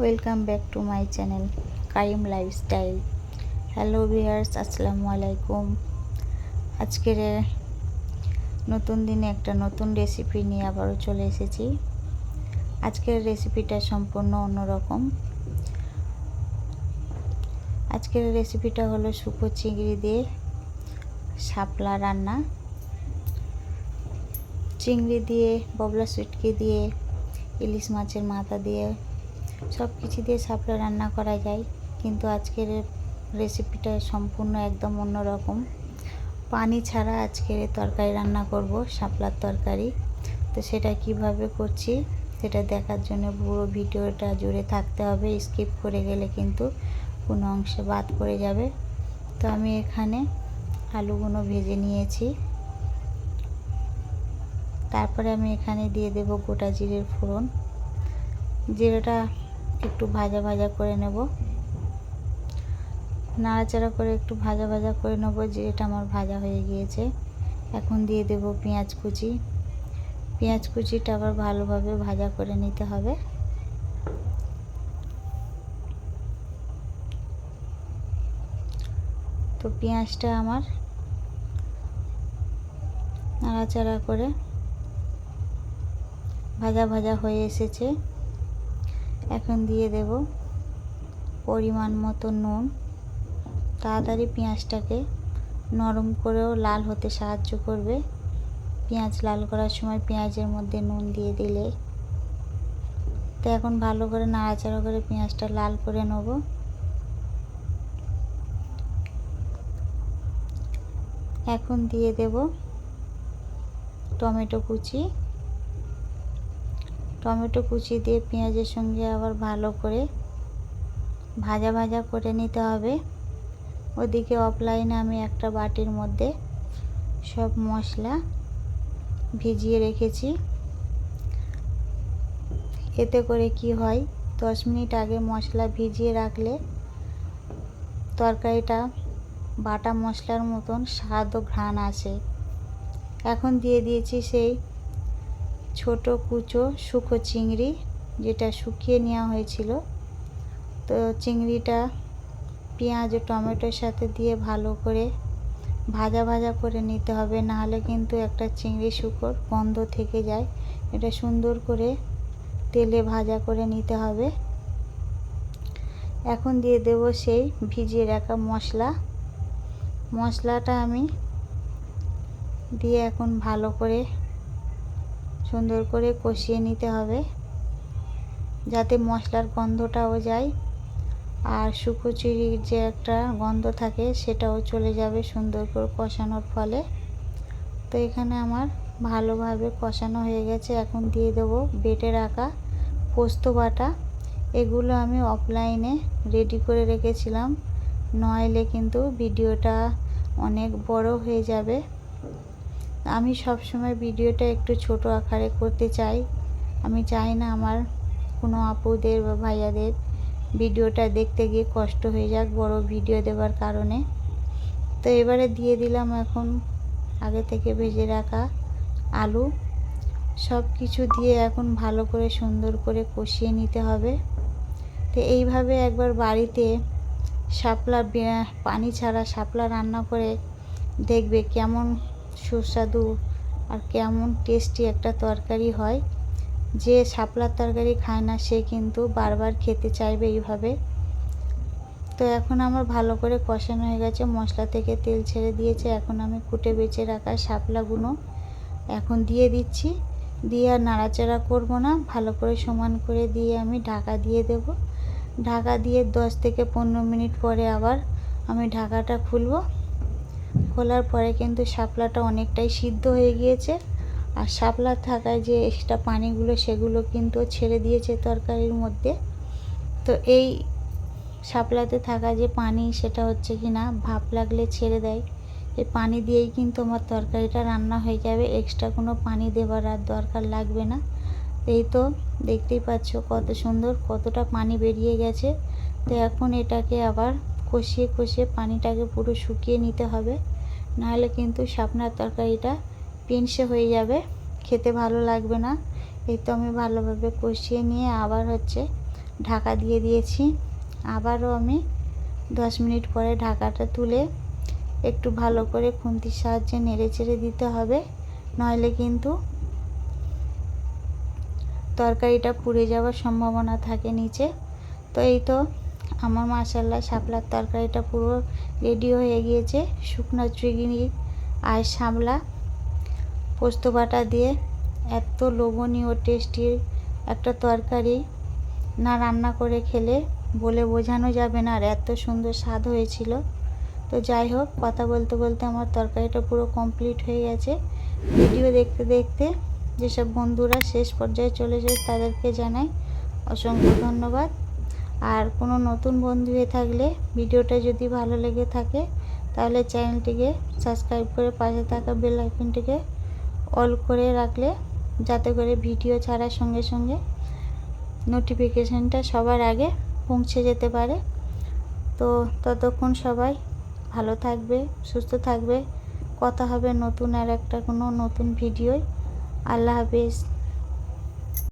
Welcome back to my channel Qayyim lifestyle. Hello viewers আসসালামু আলাইকুম। আজকের নতুন দিনে একটা নতুন রেসিপি নিয়ে আবারও চলে এসেছি। আজকের রেসিপিটা সম্পূর্ণ অন্যরকম। আজকের রেসিপিটা হলো শুকো চিংড়ি দিয়ে শাপলা রান্না। চিংড়ি দিয়ে, ববলা সুটকি দিয়ে, ইলিশ মাছের মাথা দিয়ে সব কিছু দিয়ে শাপলা রান্না করা যায়। কিন্তু আজকের রেসিপিটা সম্পূর্ণ একদম অন্যরকম। পানি ছাড়া আজকের তরকারি রান্না করব, শাপলার তরকারি। তো সেটা কীভাবে করছি, সেটা দেখার জন্য পুরো ভিডিওটা জুড়ে থাকতে হবে। স্কিপ করে গেলে কিন্তু কোনো অংশে বাদ পড়ে যাবে। তো আমি এখানে আলুগুলো ভেজে নিয়েছি। তারপরে আমি এখানে দিয়ে দেব গোটা জিরের ফোড়ন। জিরেটা একটু ভাজা ভাজা করে নেব। নাড়াচাড়া করে একটু ভাজা ভাজা করে নেব জিরেটা আমার ভাজা হয়ে গিয়েছে। এখন দিয়ে দেব পেঁয়াজ কুচি। পেঁয়াজ কুচিটা আবার ভালোভাবে ভাজা করে নিতে হবে। তো পেঁয়াজটা আমার নাড়াচাড়া করে ভাজা ভাজা হয়ে এসেছে। এখন দিয়ে দেব পরিমাণ মতো নুন। তাড়াতাড়ি পেঁয়াজটাকে নরম করেও লাল হতে সাহায্য করবে। পেঁয়াজ লাল করার সময় পেঁয়াজের মধ্যে নুন দিয়ে দিলে। তো এখন ভালো করে নাড়াচাড়া করে পেঁয়াজটা লাল করে নেব। এখন দিয়ে দেব টমেটো কুচি। টমেটো কুচি দিয়ে পেঁয়াজের সঙ্গে আবার ভালো করে ভাজা ভাজা করে নিতে হবে। ওদিকে অফলাইনে আমি একটা বাটির মধ্যে সব মশলা ভিজিয়ে রেখেছি। এতে করে কি হয়, দশ মিনিট আগে মশলা ভিজিয়ে রাখলে তরকারিটা বাটা মশলার মতন স্বাদ ও ঘ্রাণ আসে। এখন দিয়ে দিয়েছি সেই ছোট কুচো শুকো চিংড়ি যেটা শুকিয়ে নেওয়া হয়েছিল। তো চিংড়িটা, পেঁয়াজ ও টমেটোর সাথে দিয়ে ভালো করে ভাজা ভাজা করে নিতে হবে, নাহলে কিন্তু একটা চিংড়ি শুকোর গন্ধ থেকে যায়। এটা সুন্দর করে তেলে ভাজা করে নিতে হবে। এখন দিয়ে দেব সেই ভিজিয়ে রাখা মশলা। মশলাটা আমি দিয়ে এখন ভালো করে সুন্দর করে কষিয়ে নিতে হবে, যাতে মশলার গন্ধটাও যায়। আর শুকো চিড়ির যে একটা গন্ধ থাকে, সেটাও চলে যাবে সুন্দর করে কষানোর ফলে। তো এখানে আমার ভালোভাবে কষানো হয়ে গেছে। এখন দিয়ে দেবো বেটে রাখা পোস্ত বাটা। এগুলো আমি অফলাইনে রেডি করে রেখেছিলাম। নইলে কিন্তু ভিডিওটা অনেক বড় হয়ে যাবে। আমি সব সময় ভিডিওটা একটু ছোট আকারে করতে চাই। আমি চাই না আমার কোনো আপুদের বা ভাইয়াদের ভিডিওটা দেখতে গিয়ে কষ্ট হয়ে যাক বড় ভিডিও দেওয়ার কারণে। তো এবারে দিয়ে দিলাম এখন আগে থেকে ভেজে রাখা আলু। সব কিছু দিয়ে এখন ভালো করে সুন্দর করে কষিয়ে নিতে হবে। তো এইভাবে একবার বাড়িতে শাপলা পানি ছাড়া শাপলা রান্না করে দেখবে কেমন সুস্বাদু আর কেমন টেস্টি একটা তরকারি হয়। যে শাপলার তরকারি খায় না, সে কিন্তু বারবার খেতে চাইবে এইভাবে। তো এখন আমার ভালো করে কষানো হয়ে গেছে, মশলা থেকে তেল ছেড়ে দিয়েছে। এখন আমি কুটে বেছে রাখা শাপলাগুলো এখন দিয়ে দিচ্ছি। দিয়ে আর নাড়াচাড়া করব না, ভালো করে সমান করে দিয়ে আমি ঢাকা দিয়ে দেব। ঢাকা দিয়ে দশ থেকে পনেরো মিনিট পরে আবার আমি ঢাকাটা খুলবো। খোলার পরে কিন্তু শাপলাটা অনেকটাই সিদ্ধ হয়ে গিয়েছে। আর শাপলা থাকায় যে এক্সট্রা পানিগুলো, সেগুলো কিন্তু ছেড়ে দিয়েছে তরকারির মধ্যে। তো এই শাপলাতে থাকা যে পানি, সেটা হচ্ছে কি না, ভাপ লাগলে ছেড়ে দেয়। এই পানি দিয়েই কিন্তু আমার তরকারিটা রান্না হয়ে যাবে। এক্সট্রা কোনো পানি দেওয়ার আর দরকার লাগবে না। এই তো দেখতেই পাচ্ছ কত সুন্দর, কতটা পানি বেরিয়ে গেছে। তো এখন এটাকে আবার কষিয়ে কষিয়ে পানিটাকে পুরো শুকিয়ে নিতে হবে। নাহলে কিন্তু শাপনার তরকারিটা পিনসে হয়ে যাবে, খেতে ভালো লাগবে না। এই তো আমি ভালোভাবে কষিয়ে নিয়ে আবার হচ্ছে ঢাকা দিয়ে দিয়েছি। আবারও আমি দশ মিনিট পরে ঢাকাটা তুলে একটু ভালো করে খুন্তির সাহায্যে নেড়ে চেড়ে দিতে হবে। নইলে কিন্তু তরকারিটা পুড়ে যাওয়ার সম্ভাবনা থাকে নিচে। তো এই তো আমার মাসাল্লাহ শাপলার তরকারিটা পুরো রেডি হয়ে গিয়েছে। শুকনো চিংড়ি আর শাপলা পোস্ত বাটা দিয়ে এত লোভনীয় টেস্টি একটা তরকারি না রান্না করে খেলে বলে বোঝানো যাবে না আর এত সুন্দর স্বাদ হয়েছিল। তো যাই হোক, কথা বলতে বলতে আমার তরকারিটা পুরো কমপ্লিট হয়ে গেছে। ভিডিও দেখতে দেখতে যেসব বন্ধুরা শেষ পর্যায়ে চলে যায় তাদেরকে জানাই অসংখ্য ধন্যবাদ। আর কোনো নতুন বন্ধু হয়ে থাকলে ভিডিওটা যদি ভালো লেগে থাকে, তাহলে চ্যানেলটিকে সাবস্ক্রাইব করে পাশে থাকা বেল আইকনটিকে অল করে রাখলে যাতে করে ভিডিও ছাড়ার সঙ্গে সঙ্গে নোটিফিকেশানটা সবার আগে পৌঁছে যেতে পারে। তো ততক্ষণ সবাই ভালো থাকবে, সুস্থ থাকবে। কথা হবে নতুন আর একটা কোনো নতুন ভিডিওয়। আল্লাহ হাফিজ।